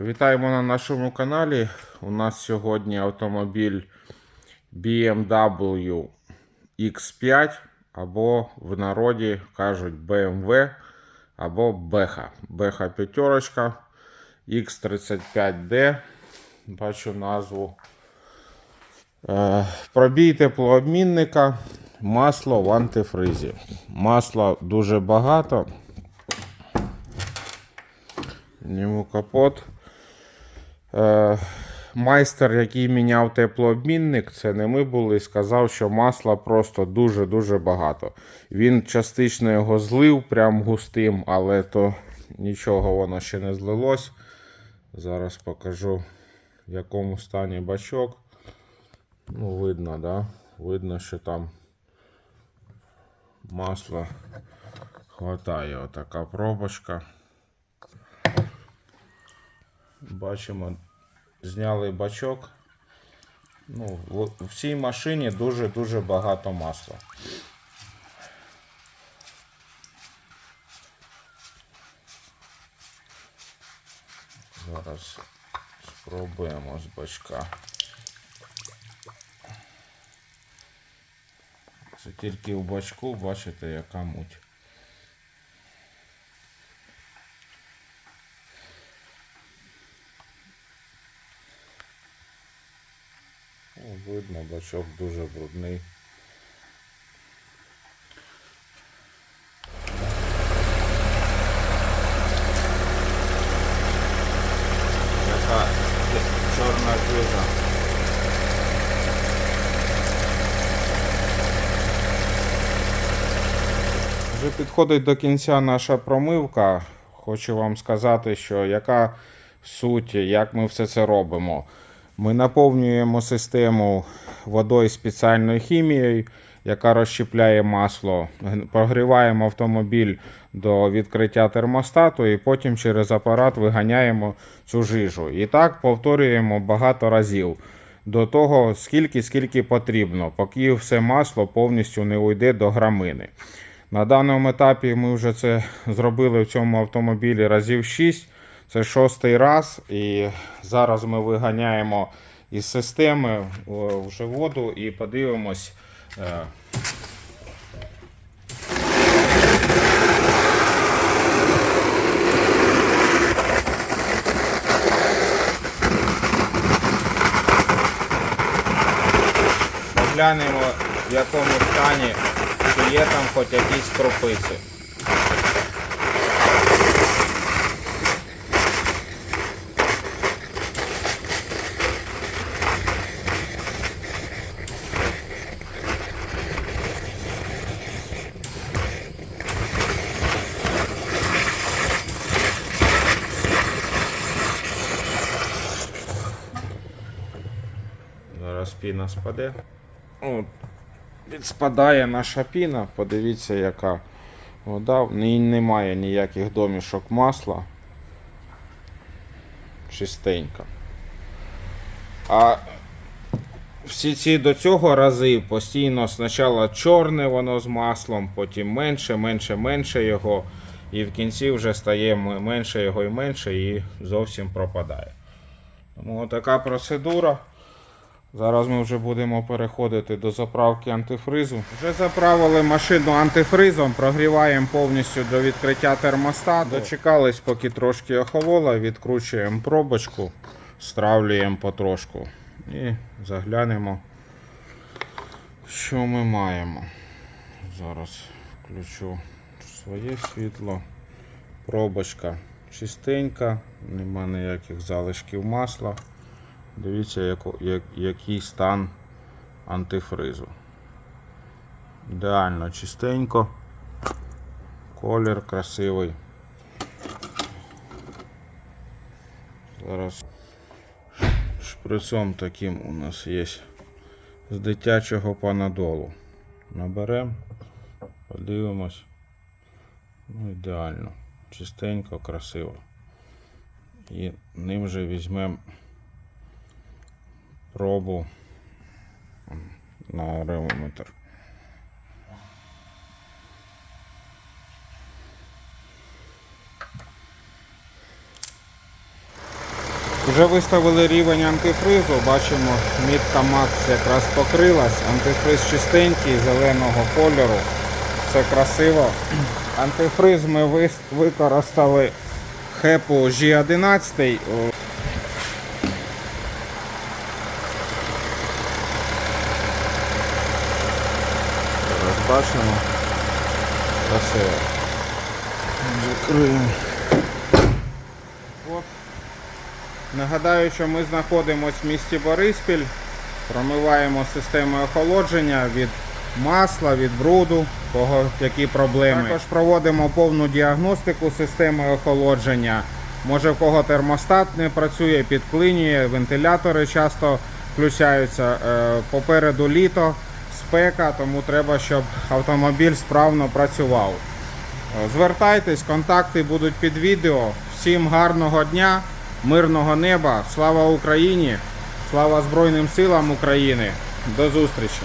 Вітаємо на нашому каналі. У нас сьогодні автомобіль BMW X5 або в народі кажуть BMW або Беха. Беха п'ятерочка X35D. Бачу назву. Е, Пробій теплообмінника. Масло в антифризі. Масла дуже багато. Ньому капот. Е, майстер, який міняв теплообмінник, це не ми були, сказав, що масла просто дуже-дуже багато. Він частично його злив, прям густим, але то нічого воно ще не злилось. Зараз покажу, в якому стані бачок. Ну, видно, да? Видно, що там масла хватає. Отака пробочка. Бачимо, зняли бачок. Ну, в, цій машині дуже-дуже багато масла. Зараз спробуємо з бачка. Це тільки в бачку, бачите, яка муть. Видно, бачок дуже брудний. Чорна крижа. Вже підходить до кінця наша промивка. Хочу вам сказати, що яка суть, як ми все це робимо. Ми наповнюємо систему водою спеціальною хімією, яка розщепляє масло, прогріваємо автомобіль до відкриття термостату і потім через апарат виганяємо цю жижу. І так повторюємо багато разів. До того, скільки скільки потрібно, поки все масло повністю не уйде до грамини. На даному етапі ми вже це зробили в цьому автомобілі разів 6. Це шостий раз. І зараз ми виганяємо із системи вже воду і подивимось. е, Поглянемо, в якому стані, чи є там хоч якісь кропиці. Зараз піна спаде. От, відспадає наша піна. Подивіться, яка вода. В ній немає ніяких домішок масла. Чистенька. А всі ці до цього рази постійно спочатку чорне воно з маслом, потім менше, менше, менше його. І в кінці вже стає менше його і менше і зовсім пропадає. Тому така процедура. Зараз ми вже будемо переходити до заправки антифризу. Вже заправили машину антифризом, прогріваємо повністю до відкриття термостату. Дочекались, поки трошки охололо, відкручуємо пробочку, стравлюємо потрошку і заглянемо, що ми маємо. Зараз включу своє світло. Пробочка чистенька, нема ніяких залишків масла. Дивіться, яко- як, який стан антифризу. Ідеально чистенько. Колір красивий. Зараз шприцом таким у нас є з дитячого панадолу. Наберемо, подивимось. Ну, ідеально. Чистенько, красиво. І ним же візьмемо пробу на ревометр. Вже виставили рівень антифризу, бачимо, мітка Макс якраз покрилась. Антифриз чистенький, зеленого кольору. Все красиво. Антифриз ми використали хепу G11. Бачимо. Красиво. Закриємо. От. Нагадаю, що ми знаходимося в місті Бориспіль, промиваємо систему охолодження від масла, від бруду, кого які проблеми. Також проводимо повну діагностику системи охолодження. Може в кого термостат не працює, підклинює, вентилятори часто включаються. Е, Попереду літо, спека, тому треба, щоб автомобіль справно працював. Е, Звертайтесь, контакти будуть під відео. Всім гарного дня, мирного неба, слава Україні, слава Збройним силам України. До зустрічі!